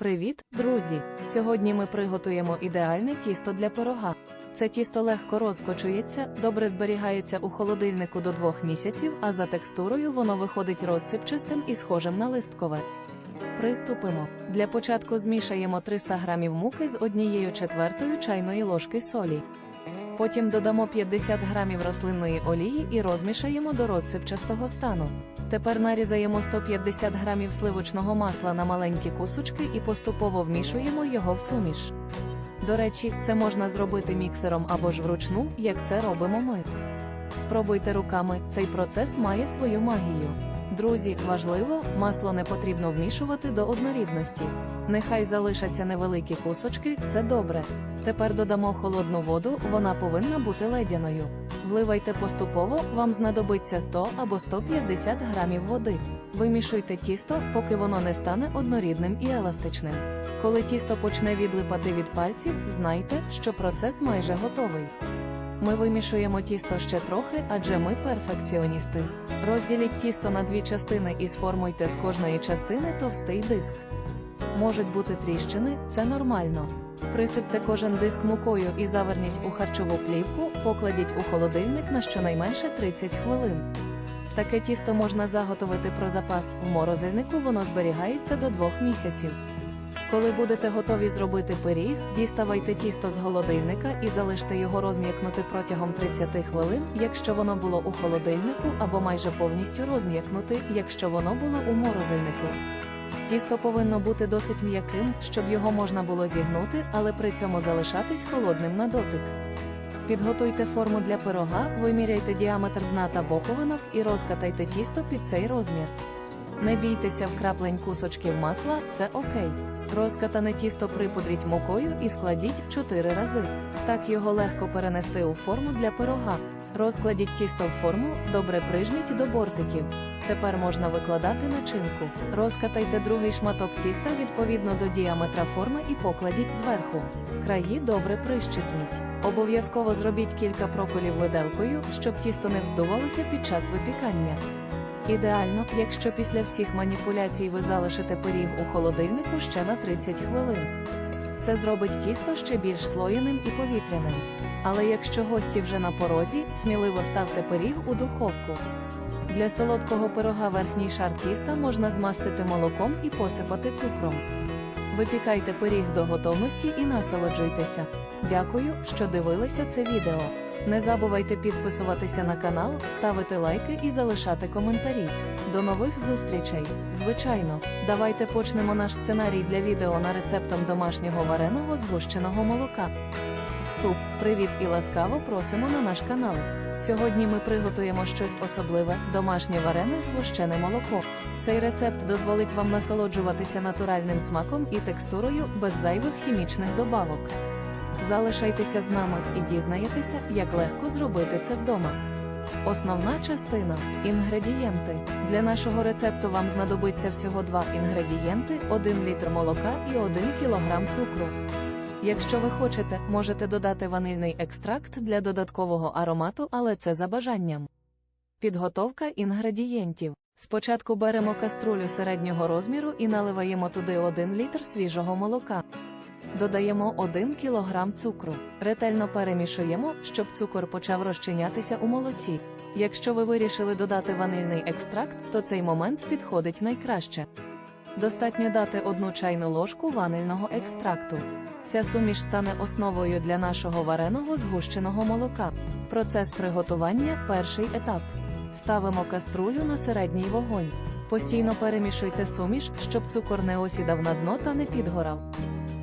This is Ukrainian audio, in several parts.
Привіт, друзі! Сьогодні ми приготуємо ідеальне тісто для пирога. Це тісто легко розкочується, добре зберігається у холодильнику до двох місяців, а за текстурою воно виходить розсипчастим і схожим на листкове. Приступимо. Для початку змішаємо 300 г муки з однією четвертою чайної ложки солі. Потім додамо 50 грамів рослинної олії і розмішаємо до розсипчастого стану. Тепер нарізаємо 150 грамів сливочного масла на маленькі кусочки і поступово вмішуємо його в суміш. До речі, це можна зробити міксером або ж вручну, як це робимо ми. Спробуйте руками, цей процес має свою магію. Друзі, важливо, масло не потрібно вмішувати до однорідності. Нехай залишаться невеликі кусочки, це добре. Тепер додамо холодну воду, вона повинна бути ледяною. Вливайте поступово, вам знадобиться 100 або 150 грамів води. Вимішуйте тісто, поки воно не стане однорідним і еластичним. Коли тісто почне відлипати від пальців, знайте, що процес майже готовий. Ми вимішуємо тісто ще трохи, адже ми перфекціоністи. Розділіть тісто на дві частини і сформуйте з кожної частини товстий диск. Можуть бути тріщини, це нормально. Присипте кожен диск мукою і заверніть у харчову плівку, покладіть у холодильник на щонайменше 30 хвилин. Таке тісто можна заготовити про запас. В морозильнику воно зберігається до 2 місяців. Коли будете готові зробити пиріг, діставайте тісто з холодильника і залиште його розм'якнути протягом 30 хвилин, якщо воно було у холодильнику, або майже повністю розм'якнути, якщо воно було у морозильнику. Тісто повинно бути досить м'яким, щоб його можна було зігнути, але при цьому залишатись холодним на дотик. Підготуйте форму для пирога, виміряйте діаметр дна та боковинок і розкатайте тісто під цей розмір. Не бійтеся вкраплень кусочків масла, це окей. Розкатане тісто припудріть мукою і складіть 4 рази. Так його легко перенести у форму для пирога. Розкладіть тісто в форму, добре прижміть до бортиків. Тепер можна викладати начинку. Розкатайте другий шматок тіста відповідно до діаметра форми і покладіть зверху. Краї добре прищипніть. Обов'язково зробіть кілька проколів виделкою, щоб тісто не вздувалося під час випікання. Ідеально, якщо після всіх маніпуляцій ви залишите пиріг у холодильнику ще на 30 хвилин. Це зробить тісто ще більш слоєним і повітряним. Але якщо гості вже на порозі, сміливо ставте пиріг у духовку. Для солодкого пирога верхній шар тіста можна змастити молоком і посипати цукром. Випікайте пиріг до готовності і насолоджуйтеся. Дякую, що дивилися це відео. Не забувайте підписуватися на канал, ставити лайки і залишати коментарі. До нових зустрічей! Звичайно, давайте почнемо наш сценарій для відео на рецептом домашнього вареного згущеного молока. Вступ, привіт і ласкаво просимо на наш канал. Сьогодні ми приготуємо щось особливе домашнє варене згущене молоко. Цей рецепт дозволить вам насолоджуватися натуральним смаком і текстурою без зайвих хімічних добавок. Залишайтеся з нами і дізнаєтеся, як легко зробити це вдома. Основна частина інгредієнти. Для нашого рецепту вам знадобиться всього два інгредієнти: 1 літр молока і 1 кг цукру. Якщо ви хочете, можете додати ванильний екстракт для додаткового аромату, але це за бажанням. Підготовка інгредієнтів. Спочатку беремо каструлю середнього розміру і наливаємо туди 1 літр свіжого молока. Додаємо 1 кг цукру. Ретельно перемішуємо, щоб цукор почав розчинятися у молоці. Якщо ви вирішили додати ванильний екстракт, то цей момент підходить найкраще. Достатньо дати одну чайну ложку ванильного екстракту. Ця суміш стане основою для нашого вареного згущеного молока. Процес приготування перший етап. Ставимо каструлю на середній вогонь. Постійно перемішуйте суміш, щоб цукор не осідав на дно та не підгорав.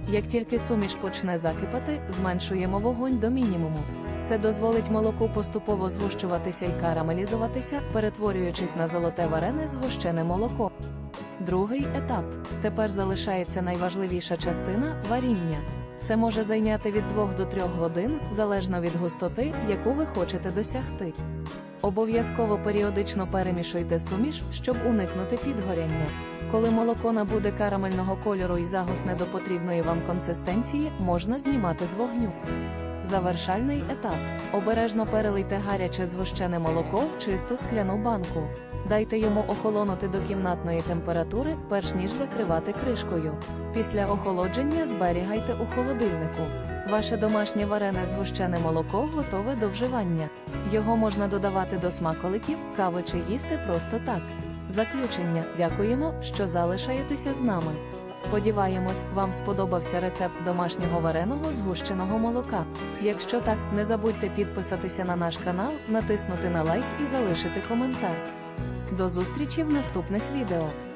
Як тільки суміш почне закипати, зменшуємо вогонь до мінімуму. Це дозволить молоку поступово згущуватися і карамелізуватися, перетворюючись на золоте варене згущене молоко. Другий етап. Тепер залишається найважливіша частина варіння. Це може зайняти від 2 до 3 годин, залежно від густоти, яку ви хочете досягти. Обов'язково періодично перемішуйте суміш, щоб уникнути підгоряння. Коли молоко набуде карамельного кольору і загусне до потрібної вам консистенції, можна знімати з вогню. Завершальний етап. Обережно перелийте гаряче згущене молоко в чисту скляну банку. Дайте йому охолонути до кімнатної температури, перш ніж закривати кришкою. Після охолодження зберігайте у холодильнику. Ваше домашнє варене згущене молоко готове до вживання. Його можна додавати до смаколиків, кави чи їсти просто так. Заключення. Дякуємо, що залишаєтеся з нами. Сподіваємось, вам сподобався рецепт домашнього вареного згущеного молока. Якщо так, не забудьте підписатися на наш канал, натиснути на лайк і залишити коментар. До зустрічі в наступних відео.